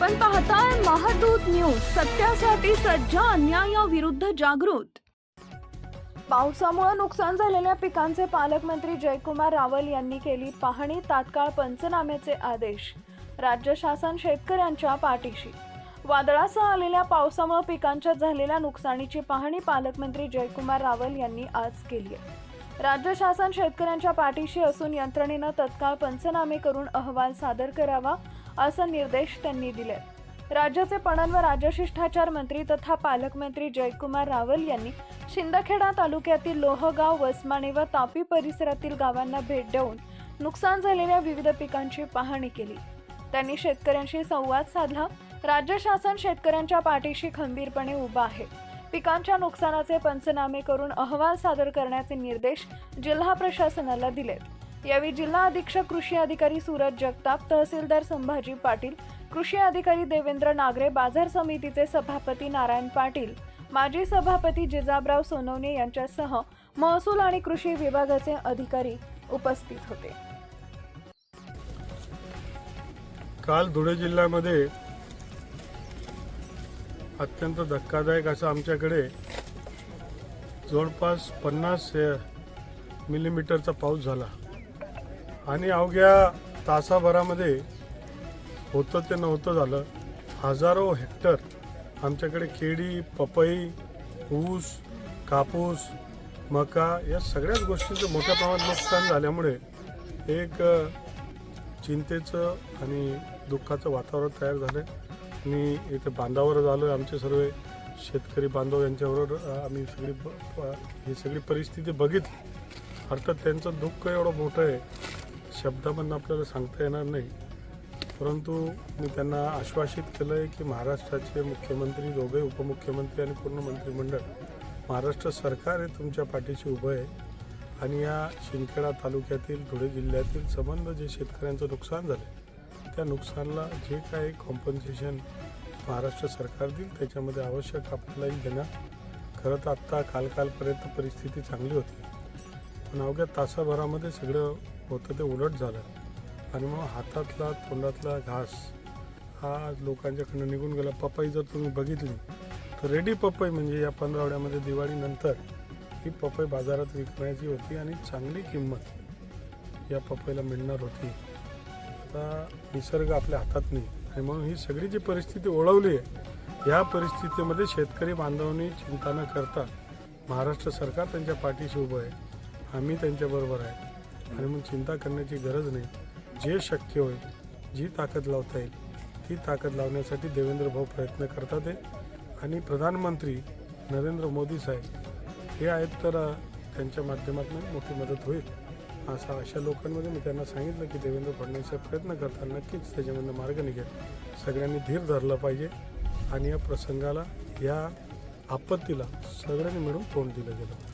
आपण पाहताय महादूत न्यूज सत्यासाठी सज्ज अन्यायाविरुद्ध जागृत. पावसामुळे नुकसान झालेल्या पिकांचे पालकमंत्री जयकुमार रावल यांनी केली पाहणी तात्काळ पंचनाम्याचे आदेश. राज्य शासन शेतकऱ्यांच्या पाठीशी. वादळासह आलेल्या पावसामुळे पिकांच्या झालेल्या नुकसानीची पाहणी पालकमंत्री जयकुमार रावल यांनी आज केली आहे. राज्य शासन शेतकऱ्यांच्या पाठीशी असून यंत्रणेनं तत्काळ पंचनामे करून अहवाल सादर करावा असा निर्देश त्यांनी दिले राज्याचे पणन व राज्यशिष्टाचार मंत्री तथा पालकमंत्री जयकुमार रावल यांनी शिंदखेडा तालुक्यातील लोहगाव वसमाणे व तापी परिसरातील गावांना भेट देऊन नुकसान झालेल्या विविध पिकांची पाहणी केली. त्यांनी शेतकऱ्यांशी संवाद साधला. राज्य शासन शेतकऱ्यांच्या पाठीशी खंबीरपणे उभा आहे. पिकांच्या नुकसानाचे पंचनामे करून अहवाल सादर करण्याचे निर्देश जिल्हा प्रशासनाला दिलेत. यावेळी जिल्हा अधीक्षक कृषी अधिकारी सूरज जगताप तहसीलदार संभाजी पाटील कृषी अधिकारी देवेंद्र नागरे बाजार समितीचे सभापती नारायण पाटील माजी सभापती जिजाबराव सोनवणे यांच्यासह महसूल आणि कृषी विभागाचे अधिकारी उपस्थित होते. काल धुळे जिल्ह्यामध्ये अत्यंत धक्कादायक असं आमच्याकडे जवळपास पन्नास मिलीमीटरचा पाऊस झाला. आणि अवघ्या तासाभरामध्ये होतं ते नव्हतं झालं. हजारो हेक्टर आमच्याकडे केळी पपई ऊस कापूस मका या सगळ्याच गोष्टींचं मोठ्या प्रमाणात नुकसान झाल्यामुळे एक चिंतेचं आणि दुःखाचं वातावरण तयार झालं मी इथे बांधावर झालो आहे आमचे सर्व शेतकरी बांधव यांच्याबरोबर आम्ही सगळी ही सगळी परिस्थिती बघितली. अर्थात त्यांचं दुःख एवढं मोठं आहे. शब्दामधून आपल्याला सांगता येणार नाही. परंतु मी त्यांना आश्वासित केलं आहे की महाराष्ट्राचे मुख्यमंत्री दोघे उपमुख्यमंत्री आणि पूर्ण मंत्रिमंडळ महाराष्ट्र सरकार हे तुमच्या पाठीशी उभं आहे आणि या शिंदखेडा तालुक्यातील धुळे जिल्ह्यातील संबंध जे शेतकऱ्यांचं नुकसान झालं त्या नुकसानला जे काही कॉम्पन्सेशन महाराष्ट्र सरकार देईल त्याच्यामध्ये आवश्यक आपल्यालाही देणं खरं तर आत्ता काल कालपर्यंत परिस्थिती चांगली होती. पण अवघ्या तासाभरामध्ये सगळं होतं ते उलट झालं. आणि मग हातातला तोंडातला घास हा लोकांच्याकडनं निघून गेला. पपई जर तुम्ही बघितली तर रेडी पपई म्हणजे या पंधरावड्यामध्ये दिवाळीनंतर ही पपई बाजारात विकण्याची होती आणि चांगली किंमत या पपईला मिळणार होती. आता निसर्ग आपल्या हातात नाही. आणि म्हणून ही सगळी जी परिस्थिती ओळवली आहे या परिस्थितीमध्ये शेतकरी बांधवांनी चिंता न करता महाराष्ट्र सरकार त्यांच्या पाठीशी उभं आहे. आम्ही त्यांच्याबरोबर आहे. आणि मग चिंता करण्याची गरज नाही. जे शक्य होईल जी ताकद लावता येईल ती ताकद लावण्यासाठी देवेंद्र भाऊ प्रयत्न करतात आहे आणि प्रधानमंत्री नरेंद्र मोदी साहेब हे आहेत तर त्यांच्या माध्यमातून मोठी मदत होईल असा अशा लोकांमध्ये मी त्यांना सांगितलं की देवेंद्र फडणवीस साहेब प्रयत्न करतात. नक्कीच त्याच्यामधनं मार्ग निघेल. सगळ्यांनी धीर धरला पाहिजे आणि या प्रसंगाला या आपत्तीला सगळ्यांनी मिळून तोंड दिलं गेलं.